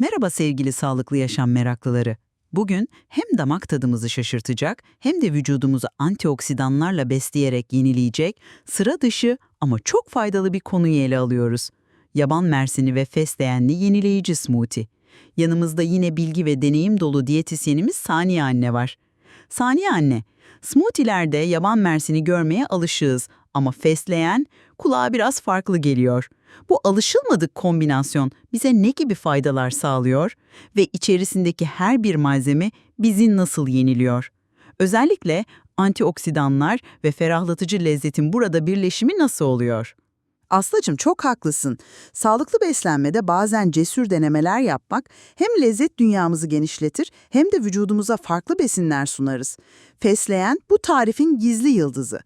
Merhaba sevgili sağlıklı yaşam meraklıları. Bugün hem damak tadımızı şaşırtacak hem de vücudumuzu antioksidanlarla besleyerek yenileyecek sıra dışı ama çok faydalı bir konuyu ele alıyoruz. Yaban mersini ve fesleğenli yenileyici smoothie. Yanımızda yine bilgi ve deneyim dolu diyetisyenimiz Saniye Anne var. Saniye Anne, smoothie'lerde yaban mersini görmeye alışığız ama fesleğen kulağa biraz farklı geliyor. Bu alışılmadık kombinasyon bize ne gibi faydalar sağlıyor ve içerisindeki her bir malzeme bizi nasıl yeniliyor? Özellikle antioksidanlar ve ferahlatıcı lezzetin burada birleşimi nasıl oluyor? Aslacığım çok haklısın. Sağlıklı beslenmede bazen cesur denemeler yapmak hem lezzet dünyamızı genişletir hem de vücudumuza farklı besinler sunarız. Fesleğen bu tarifin gizli yıldızı.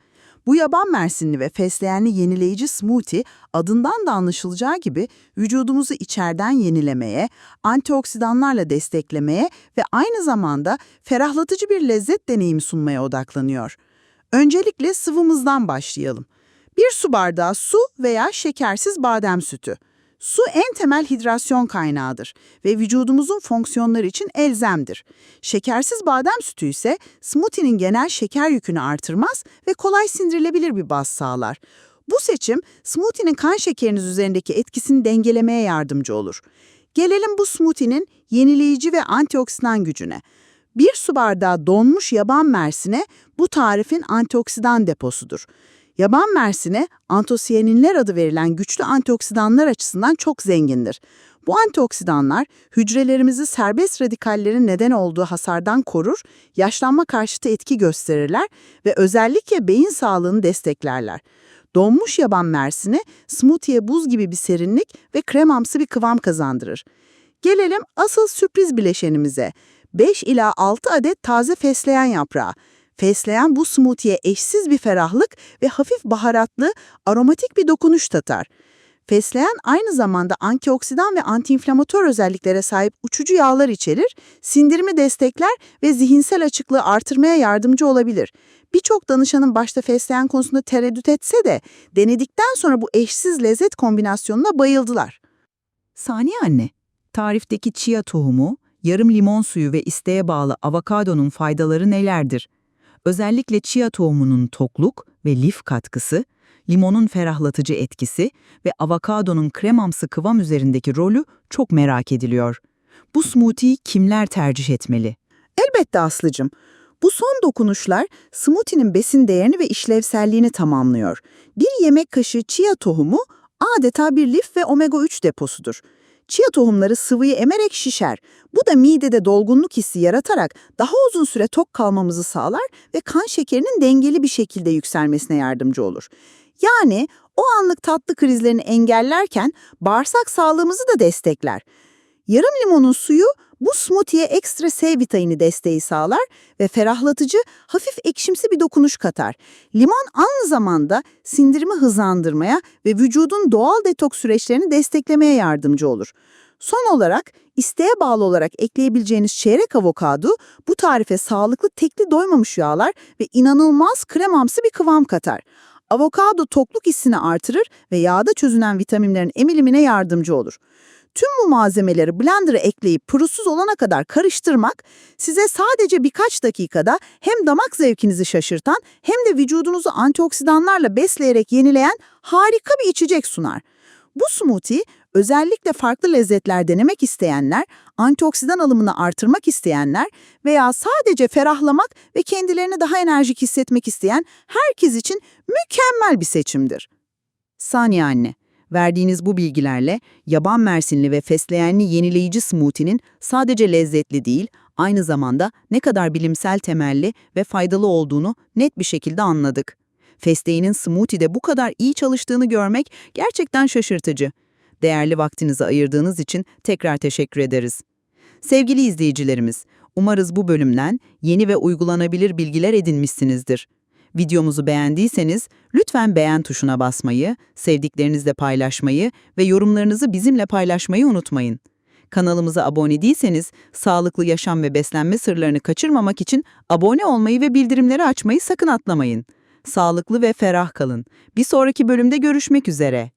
Bu yaban mersinli ve fesleğenli yenileyici smoothie adından da anlaşılacağı gibi vücudumuzu içeriden yenilemeye, antioksidanlarla desteklemeye ve aynı zamanda ferahlatıcı bir lezzet deneyimi sunmaya odaklanıyor. Öncelikle sıvımızdan başlayalım. Bir su bardağı su veya şekersiz badem sütü. Su en temel hidrasyon kaynağıdır ve vücudumuzun fonksiyonları için elzemdir. Şekersiz badem sütü ise smoothie'nin genel şeker yükünü artırmaz ve kolay sindirilebilir bir baz sağlar. Bu seçim smoothie'nin kan şekeriniz üzerindeki etkisini dengelemeye yardımcı olur. Gelelim bu smoothie'nin yenileyici ve antioksidan gücüne. Bir su bardağı donmuş yaban mersine bu tarifin antioksidan deposudur. Yaban mersini antosiyaninler adı verilen güçlü antioksidanlar açısından çok zengindir. Bu antioksidanlar hücrelerimizi serbest radikallerin neden olduğu hasardan korur, yaşlanma karşıtı etki gösterirler ve özellikle beyin sağlığını desteklerler. Donmuş yaban mersini smoothie'ye buz gibi bir serinlik ve kremamsı bir kıvam kazandırır. Gelelim asıl sürpriz bileşenimize. 5 ila 6 adet taze fesleğen yaprağı. Fesleğen bu smoothie'ye eşsiz bir ferahlık ve hafif baharatlı, aromatik bir dokunuş tatar. Fesleğen aynı zamanda antioksidan ve antiinflamatör özelliklere sahip uçucu yağlar içerir, sindirimi destekler ve zihinsel açıklığı artırmaya yardımcı olabilir. Birçok danışanın başta fesleğen konusunda tereddüt etse de denedikten sonra bu eşsiz lezzet kombinasyonuna bayıldılar. Saniye Anne, tarifteki chia tohumu, yarım limon suyu ve isteğe bağlı avokadonun faydaları nelerdir? Özellikle chia tohumunun tokluk ve lif katkısı, limonun ferahlatıcı etkisi ve avokadonun kremamsı kıvam üzerindeki rolü çok merak ediliyor. Bu smoothie'yi kimler tercih etmeli? Elbette Aslı'cım. Bu son dokunuşlar smoothie'nin besin değerini ve işlevselliğini tamamlıyor. Bir yemek kaşığı chia tohumu adeta bir lif ve omega-3 deposudur. Chia tohumları sıvıyı emerek şişer. Bu da midede dolgunluk hissi yaratarak daha uzun süre tok kalmamızı sağlar ve kan şekerinin dengeli bir şekilde yükselmesine yardımcı olur. Yani o anlık tatlı krizlerini engellerken bağırsak sağlığımızı da destekler. Yarım limonun suyu bu smoothie'ye ekstra C vitamini desteği sağlar ve ferahlatıcı, hafif ekşimsi bir dokunuş katar. Limon aynı zamanda sindirimi hızlandırmaya ve vücudun doğal detoks süreçlerini desteklemeye yardımcı olur. Son olarak isteğe bağlı olarak ekleyebileceğiniz çeyrek avokado bu tarife sağlıklı tekli doymamış yağlar ve inanılmaz kremamsı bir kıvam katar. Avokado tokluk hissini artırır ve yağda çözünen vitaminlerin emilimine yardımcı olur. Tüm bu malzemeleri blender'a ekleyip pürüzsüz olana kadar karıştırmak size sadece birkaç dakikada hem damak zevkinizi şaşırtan hem de vücudunuzu antioksidanlarla besleyerek yenileyen harika bir içecek sunar. Bu smoothie özellikle farklı lezzetler denemek isteyenler, antioksidan alımını artırmak isteyenler veya sadece ferahlamak ve kendilerini daha enerjik hissetmek isteyen herkes için mükemmel bir seçimdir. Saniye Anne, verdiğiniz bu bilgilerle yaban mersinli ve fesleğenli yenileyici smoothie'nin sadece lezzetli değil, aynı zamanda ne kadar bilimsel temelli ve faydalı olduğunu net bir şekilde anladık. Fesleğenin smoothie'de bu kadar iyi çalıştığını görmek gerçekten şaşırtıcı. Değerli vaktinizi ayırdığınız için tekrar teşekkür ederiz. Sevgili izleyicilerimiz, umarız bu bölümden yeni ve uygulanabilir bilgiler edinmişsinizdir. Videomuzu beğendiyseniz lütfen beğen tuşuna basmayı, sevdiklerinizle paylaşmayı ve yorumlarınızı bizimle paylaşmayı unutmayın. Kanalımıza abone değilseniz sağlıklı yaşam ve beslenme sırlarını kaçırmamak için abone olmayı ve bildirimleri açmayı sakın atlamayın. Sağlıklı ve ferah kalın. Bir sonraki bölümde görüşmek üzere.